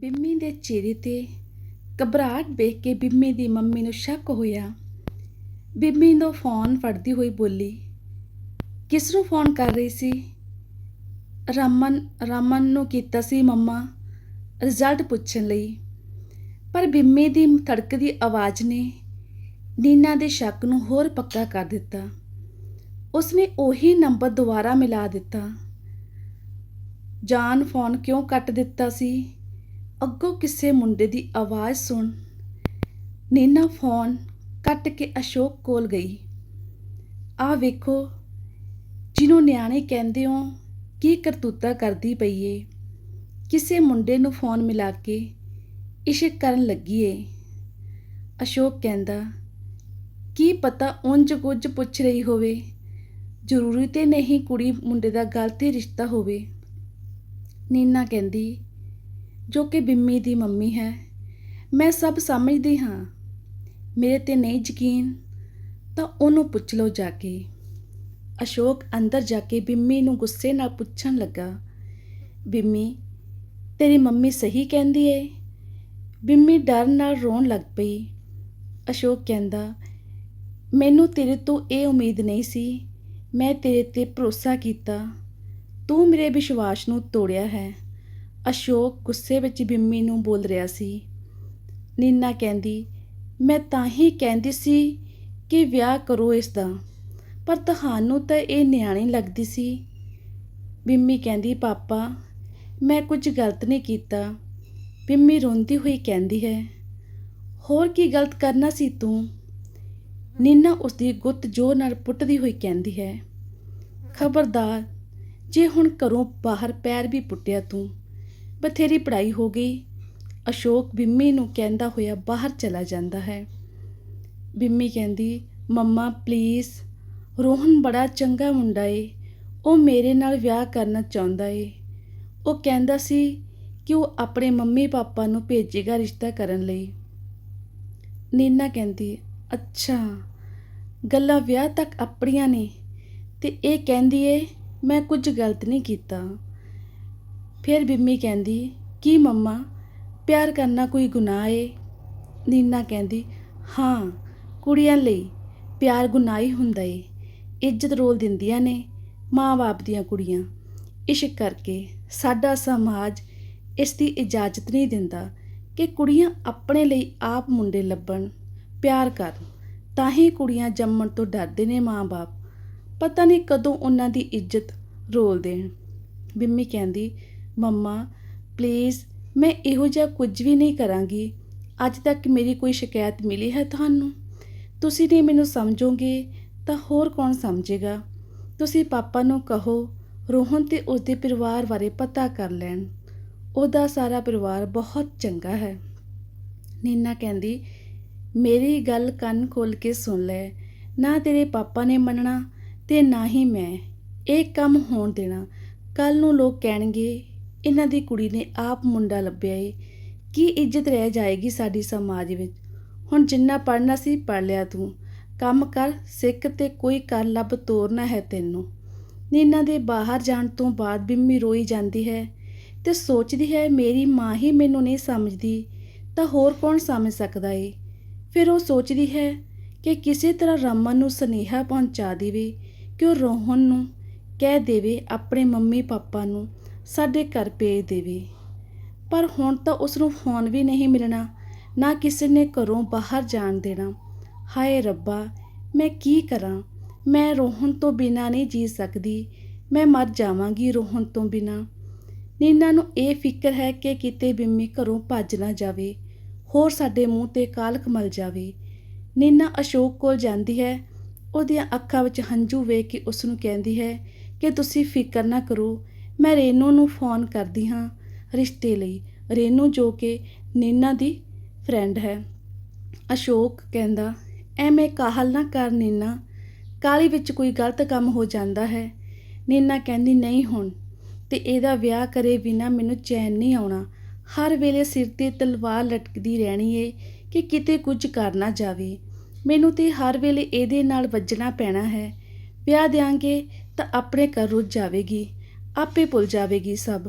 ਬਿੰਮੀ ਦੇ ਚਿਹਰੇ ਤੇ ਘਬਰਾਹਟ ਵੇਖ ਕੇ ਬਿੰਮੀ ਦੀ ਮੰਮੀ ਨੂੰ ਸ਼ੱਕ ਹੋਇਆ। ਬਿੰਮੀ ਨੂੰ ਫੋਨ ਫੜਦੀ ਹੋਈ ਬੋਲੀ ਕਿਸ ਨੂੰ ਫੋਨ ਕਰ ਰਹੀ ਸੀ? ਰਮਨ ਰਮਨ ਨੂੰ ਕੀਤਾ ਸੀ ਮੰਮਾ ਰਿਜ਼ਲਟ ਪੁੱਛਣ ਲਈ। ਪਰ ਬਿੰਮੀ ਦੀ ਧੜਕਦੀ ਆਵਾਜ਼ ਨੇ ਨੀਨਾ ਦੇ ਸ਼ੱਕ ਨੂੰ ਹੋਰ ਪੱਕਾ ਕਰ ਦਿੱਤਾ। ਉਸਨੇ ਉਹੀ ਨੰਬਰ ਦੁਬਾਰਾ ਮਿਲਾ ਦਿੱਤਾ। ਜਾਨ, ਫੋਨ ਕਿਉਂ ਕੱਟ ਦਿੱਤਾ ਸੀ? ਅੱਗੋਂ ਕਿਸੇ ਮੁੰਡੇ ਦੀ ਆਵਾਜ਼ ਸੁਣ ਨੀਨਾ ਫੋਨ ਕੱਟ ਕੇ ਅਸ਼ੋਕ ਕੋਲ ਗਈ। ਆ ਵੇਖੋ, ਜਿਹਨੂੰ ਨਿਆਣੇ ਕਹਿੰਦੇ ਹੋ, ਕੀ ਕਰਤੂਤਾ ਕਰਦੀ ਪਈ ਏ ਕਿਸੇ ਮੁੰਡੇ ਨੂੰ ਫੋਨ ਮਿਲਾ ਕੇ ਇਸ਼ਕ ਕਰਨ ਲੱਗੀ ਏ ਅਸ਼ੋਕ ਕਹਿੰਦਾ, ਕੀ ਪਤਾ ਉਂਝ ਕੁਝ ਪੁੱਛ ਰਹੀ ਹੋਵੇ। ਜ਼ਰੂਰੀ ਤੇ ਨਹੀਂ ਕੁੜੀ ਮੁੰਡੇ ਦਾ ਗਲਤ ਹੀ ਰਿਸ਼ਤਾ ਹੋਵੇ। ਨੀਨਾ ਕਹਿੰਦੀ ਜੋ ਕਿ ਬਿੰਮੀ ਦੀ ਮੰਮੀ ਹੈ। ਮੈਂ ਸਭ ਸਮਝਦੀ ਹਾਂ। ਮੇਰੇ ਤੇ ਨਹੀਂ ਯਕੀਨ, ਤਾਂ ਉਹਨੂੰ ਪੁੱਛ ਲਓ ਜਾ ਕੇ। ਅਸ਼ੋਕ ਅੰਦਰ ਜਾ ਕੇ ਬਿੰਮੀ ਨੂੰ ਗੁੱਸੇ ਨਾਲ ਪੁੱਛਣ ਲੱਗਾ। ਬਿੰਮੀ, ਤੇਰੀ ਮੰਮੀ ਸਹੀ ਕਹਿੰਦੀ ਏ? ਬਿੰਮੀ ਡਰ ਨਾਲ ਰੋਣ ਲੱਗ ਪਈ। ਅਸ਼ੋਕ ਕਹਿੰਦਾ, ਮੈਨੂੰ ਤੇਰੇ ਤੋਂ ਇਹ ਉਮੀਦ ਨਹੀਂ ਸੀ। ਮੈਂ ਤੇਰੇ ਤੇ ਭਰੋਸਾ ਕੀਤਾ। ਤੂੰ ਮੇਰੇ ਵਿਸ਼ਵਾਸ ਨੂੰ ਤੋੜਿਆ ਹੈ। ਅਸ਼ੋਕ ਗੁੱਸੇ ਵਿੱਚ ਬਿੰਮੀ ਨੂੰ ਬੋਲ ਰਿਹਾ ਸੀ। ਨੀਨਾ ਕਹਿੰਦੀ, ਮੈਂ ਤਾਂ ਹੀ ਕਹਿੰਦੀ ਸੀ ਕਿ ਵਿਆਹ ਕਰੋ ਇਸ ਦਾ ਪਰ ਤੁਹਾਨੂੰ ਤਾਂ ਇਹ ਨਿਆਣੀ ਲੱਗਦੀ ਸੀ। ਬਿੰਮੀ ਕਹਿੰਦੀ, ਪਾਪਾ, ਮੈਂ ਕੁਝ ਗਲਤ ਨਹੀਂ ਕੀਤਾ। ਬਿੰਮੀ ਰੋਂਦੀ ਹੋਈ ਕਹਿੰਦੀ ਹੈ, ਹੋਰ ਕੀ ਗਲਤ ਕਰਨਾ ਸੀ ਤੂੰ? ਨੀਨਾ ਉਸਦੀ ਗੁੱਤ ਜ਼ੋਰ ਨਾਲ ਪੁੱਟਦੀ ਹੋਈ ਕਹਿੰਦੀ ਹੈ, ਖਬਰਦਾਰ, ਜੇ ਹੁਣ ਘਰੋਂ ਬਾਹਰ ਪੈਰ ਵੀ ਪੁੱਟਿਆ ਤੂੰ ਬਥੇਰੀ ਪੜ੍ਹਾਈ ਹੋ ਗਈ। ਅਸ਼ੋਕ ਬਿੰਮੀ ਨੂੰ ਕਹਿੰਦਾ ਹੋਇਆ ਬਾਹਰ ਚਲਾ ਜਾਂਦਾ ਹੈ। ਬਿੰਮੀ ਕਹਿੰਦੀ, ਮੰਮਾ ਪਲੀਜ਼ ਰੋਹਨ ਬੜਾ ਚੰਗਾ ਮੁੰਡਾ ਏ। ਉਹ ਮੇਰੇ ਨਾਲ ਵਿਆਹ ਕਰਨਾ ਚਾਹੁੰਦਾ ਏ। ਉਹ ਕਹਿੰਦਾ ਸੀ ਕਿ ਉਹ ਆਪਣੇ ਮੰਮੀ ਪਾਪਾ ਨੂੰ ਭੇਜੇਗਾ ਰਿਸ਼ਤਾ ਕਰਨ ਲਈ। ਨੀਨਾ ਕਹਿੰਦੀ, ਅੱਛਾ, ਗੱਲਾਂ ਵਿਆਹ ਤੱਕ ਆਪਣੀਆਂ ਨੇ। ਤੇ ਇਹ ਕਹਿੰਦੀ ਏ, ਮੈਂ ਕੁਝ ਗਲਤ ਨਹੀਂ ਕੀਤਾ। ਫਿਰ ਬਿੰਮੀ ਕਹਿੰਦੀ, ਕੀ ਮੰਮਾ, ਪਿਆਰ ਕਰਨਾ ਕੋਈ ਗੁਨਾਹ ਏ? ਨੀਨਾ ਕਹਿੰਦੀ, ਹਾਂ, ਕੁੜੀਆਂ ਲਈ ਪਿਆਰ ਗੁਨਾਹ ਹੀ ਹੁੰਦਾ ਏ। ਇੱਜ਼ਤ ਰੋਲ ਦਿੰਦੀਆਂ ਨੇ ਮਾਂ-ਬਾਪ ਦੀਆਂ ਕੁੜੀਆਂ। ਇਸ਼ਕ ਕਰਕੇ ਸਾਡਾ ਸਮਾਜ ਇਸ ਦੀ ਇਜਾਜ਼ਤ ਨਹੀਂ ਦਿੰਦਾ ਕਿ ਕੁੜੀਆਂ ਆਪਣੇ ਲਈ ਆਪ ਮੁੰਡੇ ਲੱਭਣ, ਪਿਆਰ ਕਰਨ। ਤਾਂ ਹੀ ਕੁੜੀਆਂ ਜੰਮਣ ਤੋਂ ਡਰਦੇ ਨੇ ਮਾਂ-ਬਾਪ। ਪਤਾ ਨਹੀਂ ਕਦੋਂ ਉਹਨਾਂ ਦੀ ਇੱਜ਼ਤ ਰੋਲ ਦੇਣ। ਬਿੰਮੀ ਕਹਿੰਦੀ ਮੰਮਾ ਪਲੀਜ਼ ਮੈਂ ਇਹੋ ਜਿਹਾ ਕੁਝ ਵੀ ਨਹੀਂ ਕਰਾਂਗੀ। ਅੱਜ ਤੱਕ ਮੇਰੀ ਕੋਈ ਸ਼ਿਕਾਇਤ ਮਿਲੀ ਹੈ ਤੁਹਾਨੂੰ? ਤੁਸੀਂ ਨਹੀਂ ਮੈਨੂੰ ਸਮਝੋਗੇ, ਤਾਂ ਹੋਰ ਕੌਣ ਸਮਝੇਗਾ? ਤੁਸੀਂ ਪਾਪਾ ਨੂੰ ਕਹੋ, ਰੋਹਨ ਤੇ ਉਸਦੇ ਪਰਿਵਾਰ ਬਾਰੇ ਪਤਾ ਕਰ ਲੈਣ। ਉਹਦਾ ਸਾਰਾ ਪਰਿਵਾਰ ਬਹੁਤ ਚੰਗਾ ਹੈ। ਨੀਨਾ ਕਹਿੰਦੀ, ਮੇਰੀ ਗੱਲ ਕੰਨ ਖੋਲ ਕੇ ਸੁਣ ਲੈ। ਨਾ ਤੇਰੇ ਪਾਪਾ ਨੇ ਮੰਨਣਾ ਤੇ ਨਾ ਹੀ ਮੈਂ। ਇਹ ਕੰਮ ਹੋਣ ਦੇਣਾ। ਕੱਲ ਨੂੰ ਲੋਕ ਕਹਿਣਗੇ ਇਹਨਾਂ ਦੀ ਕੁੜੀ ਨੇ ਆਪ ਮੁੰਡਾ ਲੱਭਿਆ ਏ। ਕੀ ਇੱਜ਼ਤ ਰਹਿ ਜਾਏਗੀ ਸਾਡੀ ਸਮਾਜ ਵਿੱਚ? ਹੁਣ ਜਿੰਨਾ ਪੜਨਾ ਸੀ ਪੜ ਲਿਆ ਤੂੰ। ਕੰਮ ਕਰ, ਸਿੱਖ ਤੇ ਕੋਈ ਕਰ ਲੱਭ ਤੋਰਨਾ ਹੈ ਤੈਨੂੰ। ਨੀਨਾ ਦੇ ਬਾਹਰ ਜਾਣ ਤੋਂ ਬਾਅਦ ਬਿੰਮੀ ਰੋਈ ਜਾਂਦੀ ਹੈ ਤੇ ਸੋਚਦੀ ਹੈ, ਮੇਰੀ ਮਾਂ ਹੀ ਮੈਨੂੰ ਨਹੀਂ ਸਮਝਦੀ, ਤਾਂ ਹੋਰ ਕੌਣ ਸਮਝ ਸਕਦਾ ਏ? ਫਿਰ ਉਹ ਸੋਚਦੀ ਹੈ ਕਿ ਕਿਸੇ ਤਰ੍ਹਾਂ ਰਮਨ ਨੂੰ ਸੁਨੇਹਾ ਪਹੁੰਚਾ ਦੇਵੇ ਕਿ ਉਹ ਰੋਹਨ ਨੂੰ ਕਹਿ ਦੇਵੇ ਆਪਣੇ ਮੰਮੀ ਪਾਪਾ ਨੂੰ। ਸਾਡੇ ਘਰ ਭੇਜ ਦੇਵੇ। ਪਰ ਹੁਣ ਤਾਂ ਉਸ ਨੂੰ ਫੋਨ ਵੀ ਨਹੀਂ ਮਿਲਣਾ, ਨਾ ਕਿਸੇ ਨੇ ਘਰੋਂ ਬਾਹਰ ਜਾਣ ਦੇਣਾ। ਹਾਏ ਰੱਬਾ, ਮੈਂ ਕੀ ਕਰਾਂ? ਮੈਂ ਰੋਹਨ ਤੋਂ ਬਿਨਾ ਨਹੀਂ ਜੀ ਸਕਦੀ। ਮੈਂ ਮਰ ਜਾਵਾਂਗੀ ਰੋਹਨ ਤੋਂ ਬਿਨਾ। ਨੀਨਾ ਨੂੰ ਇਹ ਫਿਕਰ ਹੈ ਕਿ ਕਿਤੇ ਬਿੰਮੀ ਘਰੋਂ ਭੱਜ ਨਾ ਜਾਵੇ। ਹੋਰ ਸਾਡੇ ਮੂੰਹ ਤੇ ਕਾਲਖ ਮਲ ਜਾਵੇ। ਨੀਨਾ ਅਸ਼ੋਕ ਕੋਲ ਜਾਂਦੀ ਹੈ। ਉਹਦੀਆਂ ਅੱਖਾਂ ਵਿੱਚ ਹੰਝੂ ਵੇਖ ਕੇ ਉਸ ਨੂੰ ਕਹਿੰਦੀ ਹੈ ਕਿ ਤੁਸੀਂ ਫਿਕਰ ਨਾ ਕਰੋ। ਮੈਂ ਰੇਨੂ ਨੂੰ ਫੋਨ ਕਰਦੀ ਹਾਂ ਰਿਸ਼ਤੇ ਲਈ। ਰੇਨੂ ਜੋ ਕਿ ਨੀਨਾ ਦੀ ਫਰੈਂਡ ਹੈ। ਅਸ਼ੋਕ ਕਹਿੰਦਾ ਐਵੇਂ ਕਾਹਲ ਨਾ ਕਰ ਨੀਨਾ। ਕਾਲੀ ਵਿੱਚ ਕੋਈ ਗਲਤ ਕੰਮ ਹੋ ਜਾਂਦਾ ਹੈ। ਨੀਨਾ ਕਹਿੰਦੀ, ਨਹੀਂ ਹੁਣ। ਤੇ ਇਹਦਾ ਵਿਆਹ ਕਰੇ ਬਿਨਾ ਮੈਨੂੰ ਚੈਨ ਨਹੀਂ ਆਉਣਾ। ਹਰ ਵੇਲੇ ਸਿਰ ਤੇ ਤਲਵਾਰ ਲਟਕਦੀ ਰਹਿਣੀ ਏ ਕਿ ਕਿਤੇ ਕੁਝ ਕਰ ਨਾ ਜਾਵੇ। ਮੈਨੂੰ ਤੇ ਹਰ ਵੇਲੇ ਇਹਦੇ ਨਾਲ ਵੱਜਣਾ ਪੈਣਾ ਹੈ। ਵਿਆਹ ਦਿਆਂਗੇ ਤਾਂ ਆਪਣੇ ਘਰ ਰੁੱਝ ਜਾਵੇਗੀ। ਆਪੇ ਭੁੱਲ ਜਾਵੇਗੀ ਸਭ।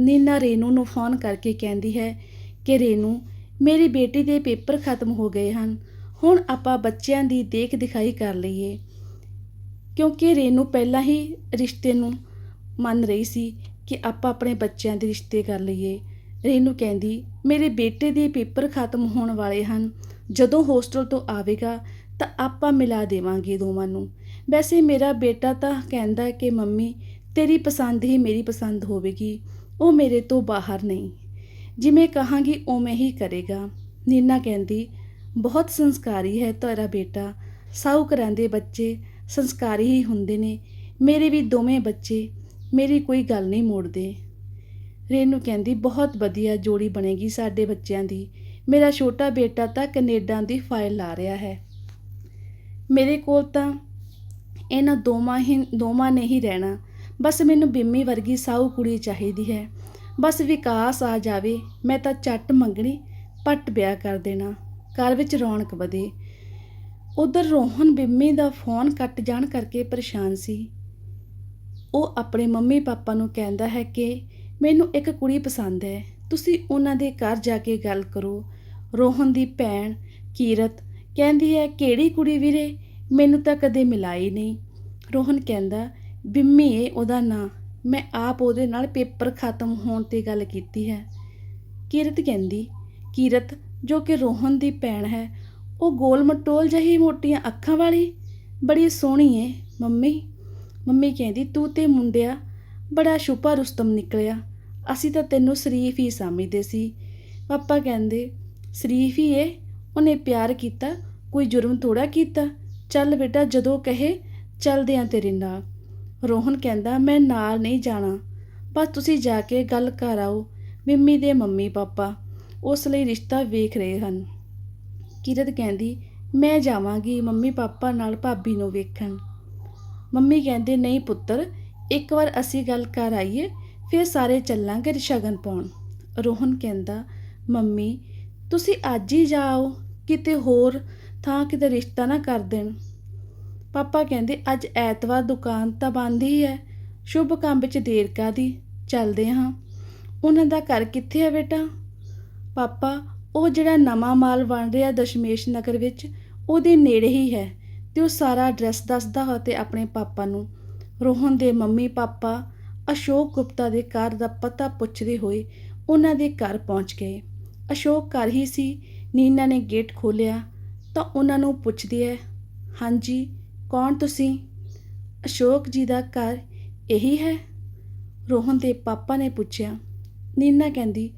ਨੀਨਾ ਰੇਨੂ ਨੂੰ ਫੋਨ ਕਰਕੇ ਕਹਿੰਦੀ ਹੈ ਕਿ ਰੇਨੂ, ਮੇਰੀ ਬੇਟੀ ਦੇ ਪੇਪਰ ਖਤਮ ਹੋ ਗਏ ਹਨ। ਹੁਣ ਆਪਾਂ ਬੱਚਿਆਂ ਦੀ ਦੇਖ ਦਿਖਾਈ ਕਰ ਲਈਏ। ਕਿਉਂਕਿ ਰੇਨੂ ਪਹਿਲਾਂ ਹੀ ਰਿਸ਼ਤੇ ਨੂੰ ਮੰਨ ਰਹੀ ਸੀ ਕਿ ਆਪਾਂ ਆਪਣੇ ਬੱਚਿਆਂ ਦੇ ਰਿਸ਼ਤੇ ਕਰ ਲਈਏ। ਰੇਨੂ ਕਹਿੰਦੀ, ਮੇਰੇ ਬੇਟੇ ਦੇ ਪੇਪਰ ਖਤਮ ਹੋਣ ਵਾਲੇ ਹਨ। ਜਦੋਂ ਹੋਸਟਲ ਤੋਂ ਆਵੇਗਾ ਤਾਂ ਆਪਾਂ ਮਿਲਾ ਦੇਵਾਂਗੇ ਦੋਵਾਂ ਨੂੰ। ਵੈਸੇ ਮੇਰਾ ਬੇਟਾ ਤਾਂ ਕਹਿੰਦਾ ਕਿ ਮੰਮੀ ਤੇਰੀ ਪਸੰਦ ਹੀ ਮੇਰੀ ਪਸੰਦ ਹੋਵੇਗੀ, ਉਹ ਮੇਰੇ ਤੋਂ ਬਾਹਰ ਨਹੀਂ। ਜਿਵੇਂ ਕਹਾਂਗੀ, ਉਵੇਂ ਹੀ ਕਰੇਗਾ। ਨੀਨਾ ਕਹਿੰਦੀ, ਬਹੁਤ ਸੰਸਕਾਰੀ ਹੈ ਤੁਹਾਡਾ ਬੇਟਾ। ਸਾਊਕਰਾਂ ਦੇ ਬੱਚੇ ਸੰਸਕਾਰੀ ਹੀ ਹੁੰਦੇ ਨੇ। ਮੇਰੇ ਵੀ ਦੋਵੇਂ ਬੱਚੇ, ਮੇਰੀ ਕੋਈ ਗੱਲ ਨਹੀਂ ਮੋੜਦੇ। ਰੇਨੂ ਕਹਿੰਦੀ, ਬਹੁਤ ਵਧੀਆ ਜੋੜੀ ਬਣੇਗੀ ਸਾਡੇ ਬੱਚਿਆਂ ਦੀ। ਮੇਰਾ ਛੋਟਾ ਬੇਟਾ ਤਾਂ ਕੈਨੇਡਾ ਦੀ ਫਾਈਲ ਲਾ ਰਿਹਾ ਹੈ। ਮੇਰੇ ਕੋਲ ਤਾਂ ਇਹਨਾਂ ਦੋਵਾਂ ਹੀ, ਦੋਵਾਂ ਨੇ ਹੀ ਰਹਿਣਾ। ਬਸ ਮੈਨੂੰ ਬਿੰਮੀ ਵਰਗੀ ਸਾਊ ਕੁੜੀ ਚਾਹੀਦੀ ਹੈ। ਬਸ ਵਿਕਾਸ ਆ ਜਾਵੇ, ਮੈਂ ਤਾਂ ਚੱਟ ਮੰਗਣੀ, ਪੱਟ ਵਿਆਹ ਕਰ ਦੇਣਾ, ਘਰ ਵਿੱਚ ਰੌਣਕ ਵਧੇ। ਉਧਰ ਰੋਹਨ ਬਿੰਮੀ ਦਾ ਫੋਨ ਕੱਟ ਜਾਣ ਕਰਕੇ ਪਰੇਸ਼ਾਨ ਸੀ। ਉਹ ਆਪਣੇ ਮੰਮੀ ਪਾਪਾ ਨੂੰ ਕਹਿੰਦਾ ਹੈ ਕਿ ਮੈਨੂੰ ਇੱਕ ਕੁੜੀ ਪਸੰਦ ਹੈ, ਤੁਸੀਂ ਉਹਨਾਂ ਦੇ ਘਰ ਜਾ ਕੇ ਗੱਲ ਕਰੋ। ਰੋਹਨ ਦੀ ਭੈਣ ਕੀਰਤ ਕਹਿੰਦੀ ਹੈ, ਕਿਹੜੀ ਕੁੜੀ ਵੀਰੇ? ਮੈਨੂੰ ਤਾਂ ਕਦੇ ਮਿਲਾਈ ਨਹੀਂ। ਰੋਹਨ ਕਹਿੰਦਾ ਬਿੰਮੀ ਏ ਉਹਦਾ ਨਾਂ। ਮੈਂ ਆਪ ਉਹਦੇ ਨਾਲ ਪੇਪਰ ਖਤਮ ਹੋਣ ਤੇ ਗੱਲ ਕੀਤੀ ਹੈ। ਕਿਰਤ ਕਹਿੰਦੀ, ਕਿਰਤ, ਜੋ ਕਿ ਰੋਹਨ ਦੀ ਭੈਣ ਹੈ, ਉਹ ਗੋਲ ਮਟੋਲ ਜਿਹੀ ਮੋਟੀਆਂ ਅੱਖਾਂ ਵਾਲੀ? ਬੜੀ ਸੋਹਣੀ ਏ, ਮੰਮੀ। ਮੰਮੀ ਕਹਿੰਦੀ, ਤੂੰ ਤੇ ਮੁੰਡਿਆ, ਬੜਾ ਛੁਪਾ ਰੁਸਤਮ ਨਿਕਲਿਆ। ਅਸੀਂ ਤਾਂ ਤੈਨੂੰ ਸ਼ਰੀਫ ਹੀ ਸਮਝਦੇ ਸੀ। ਪਾਪਾ ਕਹਿੰਦੇ, ਸ਼ਰੀਫ ਹੀ ਏ, ਉਹਨੇ ਪਿਆਰ ਕੀਤਾ, ਕੋਈ ਜੁਰਮ ਥੋੜਾ ਕੀਤਾ। ਚੱਲ ਬੇਟਾ, ਜਦੋਂ ਕਹੇ, ਚੱਲਦੇ ਆ ਤੇਰੇ ਨਾਲ। ਰੋਹਨ ਕਹਿੰਦਾ, ਮੈਂ ਨਾਲ ਨਹੀਂ ਜਾਣਾ। ਬਸ ਤੁਸੀਂ ਜਾ ਕੇ ਗੱਲ ਕਰ ਆਓ, ਮਿੰਮੀ ਦੇ ਮੰਮੀ ਪਾਪਾ। ਉਸ ਲਈ ਰਿਸ਼ਤਾ ਵੇਖ ਰਹੇ ਹਨ। ਕਿਰਤ ਕਹਿੰਦੀ, ਮੈਂ ਜਾਵਾਂਗੀ, ਮੰਮੀ ਪਾਪਾ ਨਾਲ ਭਾਬੀ ਨੂੰ ਵੇਖਣ। ਮੰਮੀ ਕਹਿੰਦੇ, ਨਹੀਂ ਪੁੱਤਰ, ਇੱਕ ਵਾਰ ਅਸੀਂ ਗੱਲ ਕਰ ਆਈਏ, ਫਿਰ ਸਾਰੇ ਚੱਲਾਂਗੇ ਸ਼ਗਨ ਪਾਉਣ। ਰੋਹਨ ਕਹਿੰਦਾ, ਮੰਮੀ, ਤੁਸੀਂ ਅੱਜ ਹੀ ਜਾਓ ਕਿਤੇ ਹੋਰ ਥਾਂ ਕਿਤੇ ਰਿਸ਼ਤਾ ਨਾ ਕਰ ਦੇਣ। ਪਾਪਾ ਕਹਿੰਦੇ, ਅੱਜ ਐਤਵਾਰ ਦੁਕਾਨ ਤਾਂ ਬੰਦ ਹੀ ਹੈ। ਸ਼ੁਭ ਕੰਮ ਵਿੱਚ ਦੇਰ ਕਾਦੀ ਚੱਲਦੇ ਹਾਂ। ਉਹਨਾਂ ਦਾ ਘਰ ਕਿੱਥੇ ਹੈ ਬੇਟਾ? ਪਾਪਾ, ਉਹ ਜਿਹੜਾ ਨਵਾਂ ਮਾਲ ਬਣ ਰਿਹਾ ਦਸ਼ਮੇਸ਼ ਨਗਰ ਵਿੱਚ, ਉਹਦੇ ਨੇੜੇ ਹੀ ਹੈ ਤੇ ਉਹ ਸਾਰਾ ਐਡਰੈਸ ਦੱਸਦਾ ਹੋ ਤੇ ਆਪਣੇ ਪਾਪਾ ਨੂੰ। ਰੋਹਨ ਦੇ ਮੰਮੀ ਪਾਪਾ, ਅਸ਼ੋਕ ਗੁਪਤਾ ਦੇ ਘਰ ਦਾ ਪਤਾ ਪੁੱਛਦੇ ਹੋਏ ਉਹਨਾਂ ਦੇ ਘਰ ਪਹੁੰਚ ਗਏ। ਅਸ਼ੋਕ ਘਰ ਹੀ ਸੀ, ਨੀਨਾ ਨੇ ਗੇਟ ਖੋਲ੍ਹਿਆ ਤਾਂ ਉਹਨਾਂ ਨੂੰ ਪੁੱਛਦੀ ਹੈ, ਹਾਂਜੀ ਕੌਣ ਤੁਸੀਂ? ਅਸ਼ੋਕ ਜੀ ਦਾ ਘਰ ਇਹੀ ਹੈ? ਰੋਹਨ ਦੇ ਪਾਪਾ ਨੇ ਪੁੱਛਿਆ। ਨੀਨਾ ਕਹਿੰਦੀ,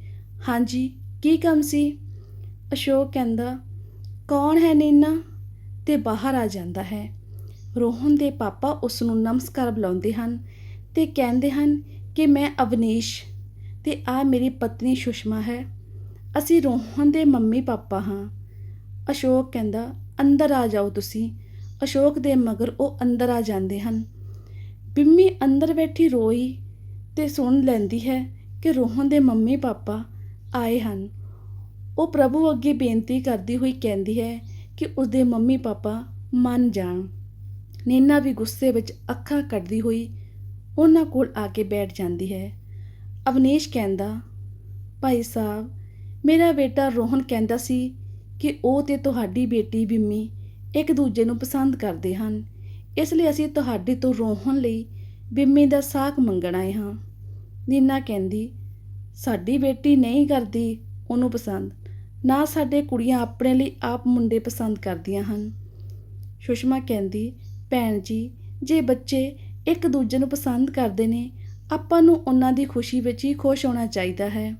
ਹਾਂਜੀ, ਕੀ ਕੰਮ ਸੀ? ਅਸ਼ੋਕ ਕਹਿੰਦਾ, ਕੌਣ ਹੈ ਨੀਨਾ? ਤੇ ਬਾਹਰ ਆ ਜਾਂਦਾ ਹੈ। ਰੋਹਨ ਦੇ ਪਾਪਾ ਉਸ ਨੂੰ ਨਮਸਕਾਰ ਬੁਲਾਉਂਦੇ ਹਨ ਤੇ ਕਹਿੰਦੇ ਹਨ ਕਿ ਮੈਂ ਅਵਨੀਸ਼ ਤੇ ਆ ਮੇਰੀ ਪਤਨੀ ਸੁਸ਼ਮਾ ਹੈ। ਅਸੀਂ ਰੋਹਨ ਦੇ ਮੰਮੀ ਪਾਪਾ ਹਾਂ। ਅਸ਼ੋਕ ਕਹਿੰਦਾ, ਅੰਦਰ ਆ ਜਾਓ ਤੁਸੀਂ। ਅਸ਼ੋਕ ਦੇ ਮਗਰ ਉਹ ਅੰਦਰ ਆ ਜਾਂਦੇ ਹਨ। ਬਿੰਮੀ ਅੰਦਰ ਬੈਠੀ ਰੋਈ ਤੇ ਸੁਣ ਲੈਂਦੀ ਹੈ ਕਿ ਰੋਹਨ ਦੇ ਮੰਮੀ ਪਾਪਾ ਆਏ ਹਨ। ਉਹ ਪ੍ਰਭੂ ਅੱਗੇ ਬੇਨਤੀ ਕਰਦੀ ਹੋਈ ਕਹਿੰਦੀ ਹੈ ਕਿ ਉਸਦੇ ਮੰਮੀ ਪਾਪਾ ਮੰਨ ਜਾਣ। ਨੀਨਾ ਵੀ ਗੁੱਸੇ ਵਿੱਚ ਅੱਖਾਂ ਕੱਢਦੀ ਹੋਈ ਉਹਨਾਂ ਕੋਲ ਆ ਕੇ ਬੈਠ ਜਾਂਦੀ ਹੈ। ਅਵਨੀਸ਼ ਕਹਿੰਦਾ, ਭਾਈ ਸਾਹਿਬ, ਮੇਰਾ ਬੇਟਾ ਰੋਹਨ ਕਹਿੰਦਾ ਸੀ ਕਿ ਉਹ ਤੇ ਤੁਹਾਡੀ ਬੇਟੀ ਬਿੰਮੀ ਇੱਕ ਦੂਜੇ ਨੂੰ ਪਸੰਦ ਕਰਦੇ ਹਨ। ਇਸ ਲਈ ਅਸੀਂ ਤੁਹਾਡੇ ਤੋਂ ਰੋਹਣ ਲਈ ਬਿੰਮੀ ਦਾ ਸਾਕ ਮੰਗਣ ਆਏ ਹਾਂ। ਨੀਨਾ ਕਹਿੰਦੀ, ਸਾਡੀ ਬੇਟੀ ਨਹੀਂ ਕਰਦੀ ਉਹਨੂੰ ਪਸੰਦ। ਨਾ ਸਾਡੇ ਕੁੜੀਆਂ ਆਪਣੇ ਲਈ ਆਪ ਮੁੰਡੇ ਪਸੰਦ ਕਰਦੀਆਂ ਹਨ। ਸੁਸ਼ਮਾ ਕਹਿੰਦੀ, ਭੈਣ ਜੀ, ਜੇ ਬੱਚੇ ਇੱਕ ਦੂਜੇ ਨੂੰ ਪਸੰਦ ਕਰਦੇ ਨੇ, ਆਪਾਂ ਨੂੰ ਉਹਨਾਂ ਦੀ ਖੁਸ਼ੀ ਵਿੱਚ ਹੀ ਖੁਸ਼ ਹੋਣਾ ਚਾਹੀਦਾ ਹੈ।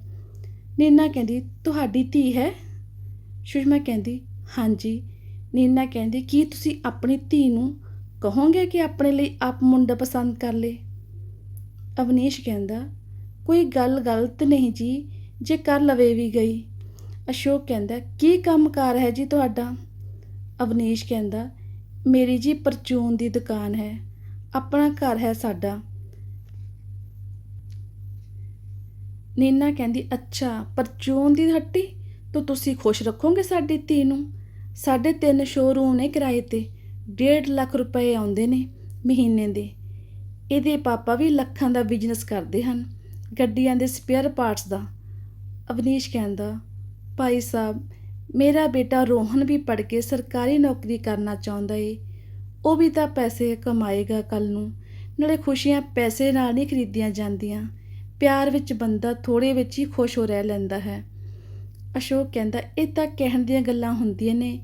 ਨੀਨਾ ਕਹਿੰਦੀ, ਤੁਹਾਡੀ ਧੀ ਹੈ? ਸੁਸ਼ਮਾ ਕਹਿੰਦੀ, ਹਾਂਜੀ ਨੀਨਾ ਕਹਿੰਦੀ, ਕੀ ਤੁਸੀਂ ਆਪਣੀ ਧੀ ਨੂੰ ਕਹੋਗੇ ਕਿ ਆਪਣੇ ਲਈ ਆਪ ਮੁੰਡਾ ਪਸੰਦ ਕਰ ਲੇ? ਅਵਨੀਸ਼ ਕਹਿੰਦਾ, ਕੋਈ ਗੱਲ ਗਲਤ ਨਹੀਂ ਜੀ, ਜੇ ਕਰ ਲਵੇ ਵੀ ਗਈ। ਅਸ਼ੋਕ ਕਹਿੰਦਾ, ਕੀ ਕੰਮਕਾਰ ਹੈ ਜੀ ਤੁਹਾਡਾ? ਅਵਨੀਸ਼ ਕਹਿੰਦਾ, ਮੇਰੀ ਜੀ ਪਰਚੂਨ ਦੀ ਦੁਕਾਨ ਹੈ, ਆਪਣਾ ਘਰ ਹੈ ਸਾਡਾ। ਨੀਨਾ ਕਹਿੰਦੀ, ਅੱਛਾ, ਪਰਚੂਨ ਦੀ ਹੱਟੀ? ਤਾਂ ਤੁਸੀਂ ਖੁਸ਼ ਰੱਖੋਗੇ ਸਾਡੀ ਧੀ ਨੂੰ? ਸਾਢੇ ਤਿੰਨ ਸ਼ੋਰੂਮ ਨੇ ਕਿਰਾਏ ਤੇ 1.5 ਲੱਖ ਰੁਪਏ ਆਉਂਦੇ ਨੇ ਮਹੀਨੇ ਦੇ। ਇਹਦੇ ਪਾਪਾ ਵੀ ਲੱਖਾਂ ਦਾ ਬਿਜ਼ਨਸ ਕਰਦੇ ਹਨ। ਗੱਡੀਆਂ ਦੇ ਸਪੇਅਰ ਪਾਰਟਸ ਦਾ। ਅਵਨੀਸ਼ ਕਹਿੰਦਾ, ਭਾਈ ਸਾਹਿਬ, ਮੇਰਾ ਬੇਟਾ ਰੋਹਨ ਵੀ ਪੜ੍ਹ ਕੇ ਸਰਕਾਰੀ ਨੌਕਰੀ ਕਰਨਾ ਚਾਹੁੰਦਾ ਏ। ਉਹ ਵੀ ਤਾਂ ਪੈਸੇ ਕਮਾਏਗਾ ਕੱਲ ਨੂੰ। ਨਾਲੇ ਖੁਸ਼ੀਆਂ ਪੈਸੇ ਨਾਲ ਨਹੀਂ ਖਰੀਦੀਆਂ ਜਾਂਦੀਆਂ। ਪਿਆਰ ਵਿੱਚ ਬੰਦਾ ਥੋੜੇ ਵਿੱਚ ਹੀ ਖੁਸ਼ ਹੋ ਰਹਿ ਲੈਂਦਾ ਹੈ। ਅਸ਼ੋਕ ਕਹਿੰਦਾ, ਇਹ ਤਾਂ ਕਹਿਣ ਦੀਆਂ ਗੱਲਾਂ ਹੁੰਦੀਆਂ ਨੇ,